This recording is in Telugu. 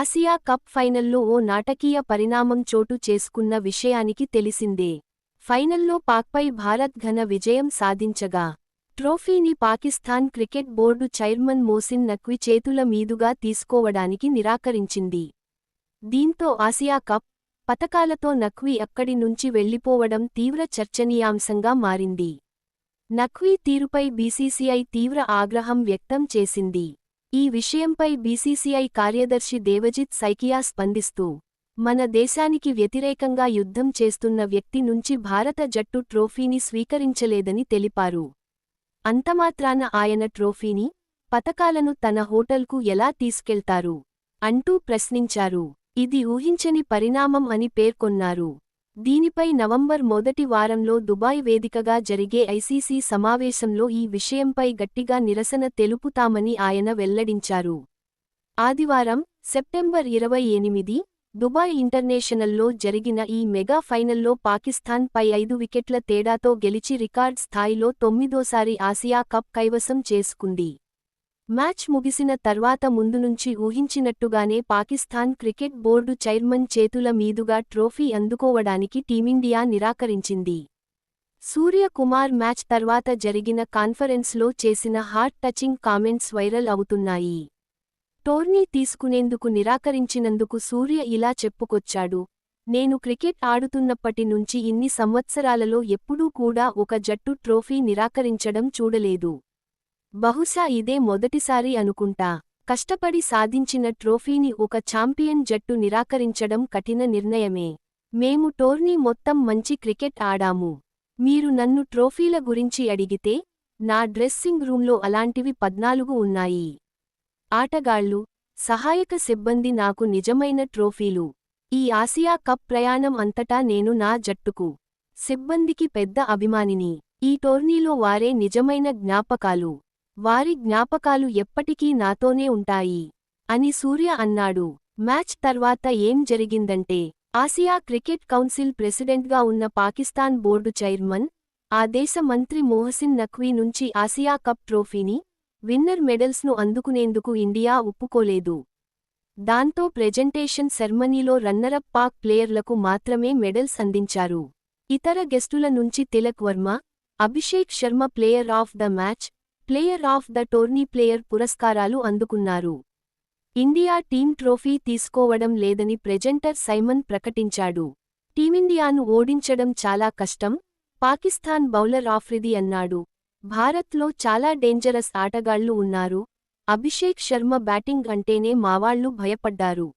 ఆసియా కప్ ఫైనల్లో ఓ నాటకీయ పరిణామం చోటు చేసుకున్న విషయానికి తెలిసిందే. ఫైనల్లో పాక్పై భారత్ ఘన విజయం సాధించగా. ట్రోఫీని Pakistan cricket board chairman Mohsin Naqvi చేతుల మీదుగా తీసుకోవడానికి నిరాకరించింది. దీంతో ఆసియా కప్ పతకాలతో నక్వీ అక్కడి నుంచి వెళ్ళిపోవడం తీవ్ర చర్చనీయాంశంగా మారింది. నక్వీ తీరుపై బీసీసీఐ తీవ్ర ఆగ్రహం వ్యక్తం చేసింది. ఈ విషయంపై బీసీసీఐ కార్యదర్శి దేవజిత్ సైకియా స్పందిస్తూ మన దేశానికి వ్యతిరేకంగా యుద్ధం చేస్తున్న వ్యక్తి నుంచి భారత జట్టు ట్రోఫీని స్వీకరించలేదని తెలిపారు. అంతమాత్రాన ఆయన ట్రోఫీని పతకాలను తన హోటల్కు ఎలా తీసుకెళ్తారు? అంటూ ప్రశ్నించారు. ఇది ఊహించని పరిణామం అని పేర్కొన్నారు. దీనిపై నవంబర్ మొదటి వారంలో దుబాయ్ వేదికగా జరిగే ఐసీసీ సమావేశంలో ఈ విషయంపై గట్టిగా నిరసన తెలుపుతామని ఆయన వెల్లడించారు. ఆదివారం సెప్టెంబర్ ఇరవై ఎనిమిది దుబాయ్ ఇంటర్నేషనల్లో జరిగిన ఈ మెగా ఫైనల్లో పాకిస్తాన్ పై ఐదు వికెట్ల తేడాతో గెలిచి రికార్డ్ స్థాయిలో తొమ్మిదోసారి ఆసియా కప్ కైవసం చేసుకుంది. మ్యాచ్ ముగిసిన తర్వాత ముందునుంచి ఊహించినట్టుగానే పాకిస్తాన్ క్రికెట్ బోర్డు చైర్మన్ చేతుల మీదుగా ట్రోఫీ అందుకోవడానికి టీమిండియా నిరాకరించింది. సూర్యకుమార్ మ్యాచ్ తర్వాత జరిగిన కాన్ఫరెన్స్లో చేసిన హార్ట్ టచింగ్ కామెంట్స్ వైరల్ అవుతున్నాయి. టోర్నీ తీసుకునేందుకు నిరాకరించినందుకు సూర్య ఇలా చెప్పుకొచ్చాడు. నేను క్రికెట్ ఆడుతున్నప్పటి నుంచి ఇన్ని సంవత్సరాలలో ఎప్పుడూ కూడా ఒక జట్టు ట్రోఫీ నిరాకరించడం చూడలేదు. బహుశా ఇదే మొదటిసారి అనుకుంటా. కష్టపడి సాధించిన ట్రోఫీని ఒక ఛాంపియన్ జట్టు నిరాకరించడం కఠిన నిర్ణయమే. మేము టోర్నీ మొత్తం మంచి క్రికెట్ ఆడాము. మీరు నన్ను ట్రోఫీల గురించి అడిగితే నా డ్రెస్సింగ్ రూంలో అలాంటివి పద్నాలుగు ఉన్నాయి. ఆటగాళ్ళు సహాయక సిబ్బంది నాకు నిజమైన ట్రోఫీలు. ఈ ఆసియా కప్ ప్రయాణం అంతటా నేను నా జట్టుకు సిబ్బందికి పెద్ద అభిమానిని. ఈ టోర్నీలో వారే నిజమైన జ్ఞాపకాలు. వారి జ్ఞాపకాలు ఎప్పటికీ నాతోనే ఉంటాయి. అని సూర్య అన్నాడు. మ్యాచ్ తర్వాత ఏం జరిగిందంటే ఆసియా క్రికెట్ కౌన్సిల్ ప్రెసిడెంట్గా ఉన్న పాకిస్తాన్ బోర్డు చైర్మన్ ఆ దేశ మంత్రి మోహసిన్ నఖ్వీ నుంచి ఆసియా కప్ ట్రోఫీని విన్నర్ మెడల్స్ను అందుకునేందుకు ఇండియా ఒప్పుకోలేదు. దాంతో ప్రెజెంటేషన్ సెర్మనీలో రన్నరప్ పాక్ ప్లేయర్లకు మాత్రమే మెడల్స్ అందించారు. ఇతర గెస్టుల నుంచి Tilak Varma Abhishek Sharma player of the match player of the tourney player పురస్కారాలు అందుకున్నారు. ఇండియా టీం ట్రోఫీ తీసుకోవడం లేదని ప్రెజెంటర్ సైమన్ ప్రకటించాడు. టీమిండియాను ఓడించడం చాలా కష్టం పాకిస్తాన్ బౌలర్ ఆఫ్రిది అన్నాడు. భారత్లో చాలా డేంజరస్ ఆటగాళ్ళు ఉన్నారు అభిషేక్ శర్మ బ్యాటింగ్ అంటేనే మావాళ్ళు భయపడ్డారు.